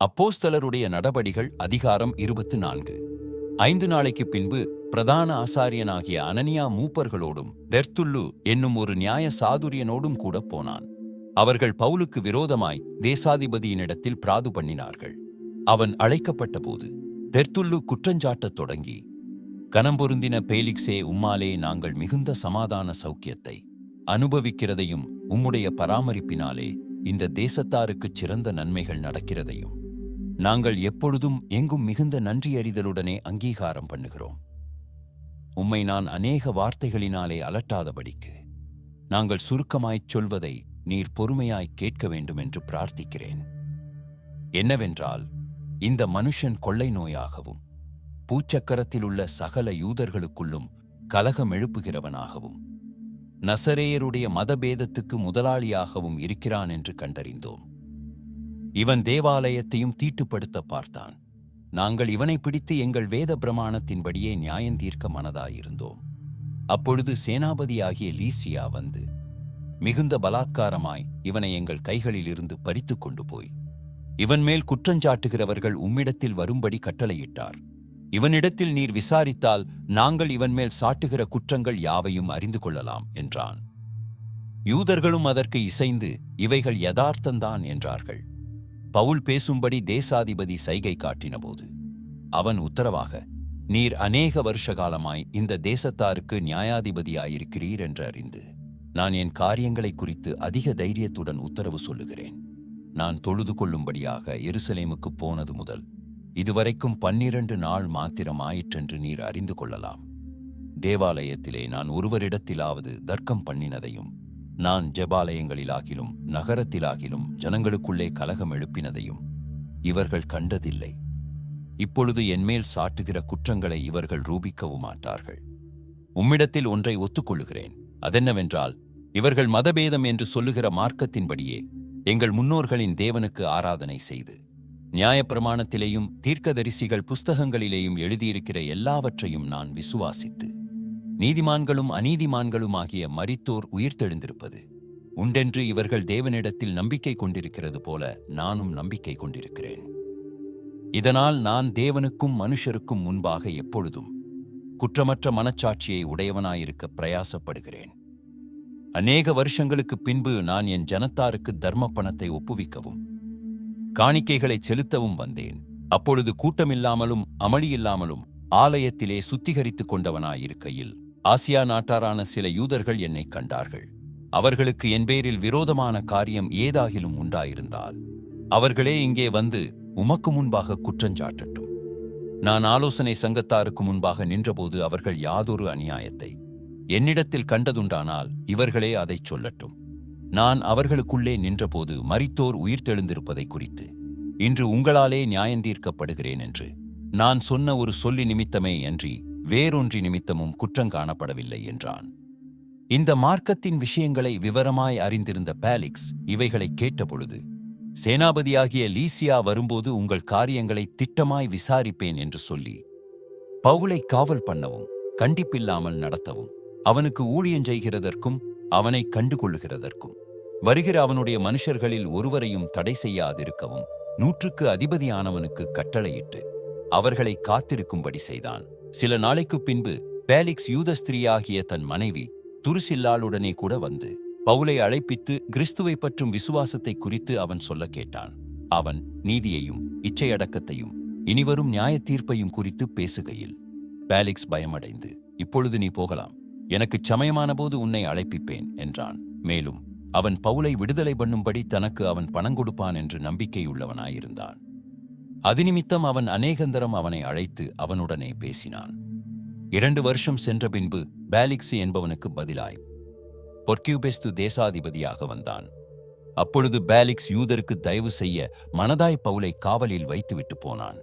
அப்போஸ்தலருடைய நடபடிகள் அதிகாரம் இருபத்து நான்கு. ஐந்து நாளைக்கு பின்பு பிரதான ஆசாரியனாகிய அனனியா மூப்பர்களோடும் தெர்த்துல்லு என்னும் ஒரு நியாய சாதுரியனோடும் கூட போனான். அவர்கள் பவுலுக்கு விரோதமாய் தேசாதிபதியினிடத்தில் பிராது பண்ணினார்கள். அவன் அழைக்கப்பட்டபோது தெர்த்துல்லு குற்றஞ்சாட்டத் தொடங்கி கனம்பொருந்தின பேலிக்ஸே உம்மாலே நாங்கள் மிகுந்த சமாதான சௌக்கியத்தை அனுபவிக்கிறதையும் உம்முடைய பராமரிப்பினாலே இந்த தேசத்தாருக்குச் சிறந்த நன்மைகள் நடக்கிறதையும் நாங்கள் எப்பொழுதும் எங்கும் மிகுந்த நன்றியறிதலுடனே அங்கீகாரம் பண்ணுகிறோம். உம்மை நான் அநேக வார்த்தைகளினாலே அலட்டாதபடிக்கு நாங்கள் சுருக்கமாய்ச் சொல்வதை நீர் பொறுமையாய் கேட்க வேண்டும் என்று பிரார்த்திக்கிறேன். என்னவென்றால் இந்த மனுஷன் கொள்ளை நோயாகவும் பூச்சக்கரத்தில் உள்ள சகல யூதர்களுக்குள்ளும் கலகம் எழுப்புகிறவனாகவும் நசரேயருடைய மதபேதத்துக்கு முதலாளியாகவும் இருக்கிறான் என்று கண்டறிந்தோம். இவன் தேவாலயத்தையும் தீட்டுப்படுத்த பார்த்தான். நாங்கள் இவனை பிடித்து எங்கள் வேத பிரமாணத்தின்படியே நியாயந்தீர்க்க மனதாயிருந்தோம். அப்பொழுது சேனாபதியாகிய லீசியா வந்து மிகுந்த பலாத்காரமாய் இவனை எங்கள் கைகளிலிருந்து பறித்து கொண்டு போய் இவன் மேல் குற்றஞ்சாட்டுகிறவர்கள் உம்மிடத்தில் வரும்படி கட்டளையிட்டார். இவனிடத்தில் நீர் விசாரித்தால் நாங்கள் இவன் மேல் சாட்டுகிற குற்றங்கள் யாவையும் அறிந்து கொள்ளலாம் என்றான். யூதர்களும் அதற்கு இசைந்து இவைகள் யதார்த்தந்தான் என்றார்கள். பவுல் பேசும்படி தேசாதிபதி சைகை காட்டினபோது அவன் உத்தரவாக நீர் அநேக வருஷ காலமாய் இந்த தேசத்தாருக்கு நியாயாதிபதியாயிருக்கிறீர் என்று அறிந்து நான் என் காரியங்களை குறித்து அதிக தைரியத்துடன் உத்தரவு சொல்லுகிறேன். நான் தொழுது கொள்ளும்படியாக எருசலேமுக்கு போனது முதல் இதுவரைக்கும் பன்னிரண்டு நாள் மாத்திரம் ஆயிற்றென்று நீர் அறிந்து கொள்ளலாம். தேவாலயத்திலே நான் ஒருவரிடத்திலாவது தர்க்கம் பண்ணினதையும் நான் ஜெபாலயங்களிலாகிலும் நகரத்திலாகிலும் ஜனங்களுக்குள்ளே கலகம் எழுப்பினதையும் இவர்கள் கண்டதில்லை. இப்பொழுது என்மேல் சாட்டுகிற குற்றங்களை இவர்கள் ரூபிக்கவும் மாட்டார்கள். உம்மிடத்தில் ஒன்றை ஒத்துக்கொள்ளுகிறேன். அதென்னவென்றால் இவர்கள் மதபேதம் என்று சொல்லுகிற மார்க்கத்தின்படியே எங்கள் முன்னோர்களின் தேவனுக்கு ஆராதனை செய்து நியாயப்பிரமாணத்திலேயும் தீர்க்கதரிசிகள் புஸ்தகங்களிலேயும் எழுதியிருக்கிற எல்லாவற்றையும் நான் விசுவாசித்து நீதிமான்களும் அநீதிமான்களும் ஆகிய மரித்தோர் உயிர்த்தெழுந்திருப்பது. உண்டென்று இவர்கள் தேவனிடத்தில் நம்பிக்கை கொண்டிருக்கிறது போல நானும் நம்பிக்கை கொண்டிருக்கிறேன். இதனால் நான் தேவனுக்கும் மனுஷருக்கும் முன்பாக எப்பொழுதும் குற்றமற்ற மனச்சாட்சியை உடையவனாயிருக்க பிரயாசப்படுகிறேன். அநேக வருஷங்களுக்கு பின்பு நான் என் ஜனத்தாருக்கு தர்ம பணத்தை ஒப்புவிக்கவும் காணிக்கைகளை செலுத்தவும் வந்தேன். அப்பொழுது கூட்டமில்லாமலும் அமளியில்லாமலும் ஆலயத்திலே சுத்திகரித்துக் கொண்டவனாயிருக்கையில் ஆசியா நாட்டாரான சில யூதர்கள் என்னை கண்டார்கள். அவர்களுக்கு என் பேரில் விரோதமான காரியம் ஏதாகிலும் உண்டாயிருந்தால் அவர்களே இங்கே வந்து உமக்கு முன்பாக குற்றஞ்சாட்டட்டும் நான் ஆலோசனை சங்கத்தாருக்கு முன்பாக நின்றபோது அவர்கள் யாதொரு அநியாயத்தை என்னிடத்தில் கண்டதுண்டானால் இவர்களே அதைச் சொல்லட்டும். நான் அவர்களுக்குள்ளே நின்றபோது மரித்தோர் உயிர்த்தெழுந்திருப்பதை குறித்து இன்று உங்களாலே நியாயந்தீர்க்கப்படுகிறேன் என்று நான் சொன்ன ஒரு சொல்லி நிமித்தமே அன்றி வேறொன்றி நிமித்தமும் குற்றம் காணப்படவில்லை என்றான். இந்த மார்க்கத்தின் விஷயங்களை விவரமாய் அறிந்திருந்த பாலிக்ஸ் இவைகளை கேட்டபொழுது சேனாபதியாகிய லீசியா வரும்போது உங்கள் காரியங்களை திட்டமாய் விசாரிப்பேன் என்று சொல்லி பவுலை காவல் பண்ணவும் கண்டிப்பில்லாமல் நடத்தவும் அவனுக்கு ஊழியம் செய்கிறதற்கும் அவனை கண்டுகொள்ளுகிறதற்கும் வருகிற அவனுடைய மனுஷர்களில் ஒருவரையும் தடை செய்யாதிருக்கவும் நூற்றுக்கு அதிபதியானவனுக்கு கட்டளையிட்டு அவர்களை காத்திருக்கும்படி செய்தான். சில நாளைக்குப் பின்பு பேலிக்ஸ் யூதஸ்திரியாகிய தன் மனைவி துருசில்லாளுடனே கூட வந்து பவுலை அழைப்பித்து கிறிஸ்துவை பற்றும் விசுவாசத்தை குறித்து அவன் சொல்ல கேட்டான். அவன் நீதியையும் இச்சையடக்கத்தையும் இனிவரும் நியாய தீர்ப்பையும் குறித்து பேசுகையில் பேலிக்ஸ் பயமடைந்து இப்பொழுது நீ போகலாம். எனக்குச் சமயமானபோது உன்னை அழைப்பிப்பேன் என்றான். மேலும் அவன் பவுலை விடுதலை பண்ணும்படி தனக்கு அவன் பணம் கொடுப்பான் என்று நம்பிக்கையுள்ளவனாயிருந்தான். அது நிமித்தம் அவன் அநேகந்தரம் அவனை அழைத்து அவனுடனே பேசினான். இரண்டு வருஷம் சென்ற பின்பு பேலிக்ஸ் என்பவனுக்கு பதிலாய் பொர்க்கியூபெஸ்து தேசாதிபதியாக வந்தான். அப்பொழுது பேலிக்ஸ் யூதருக்கு தயவு செய்ய மனதாய் பவுலை காவலில் வைத்துவிட்டு போனான்.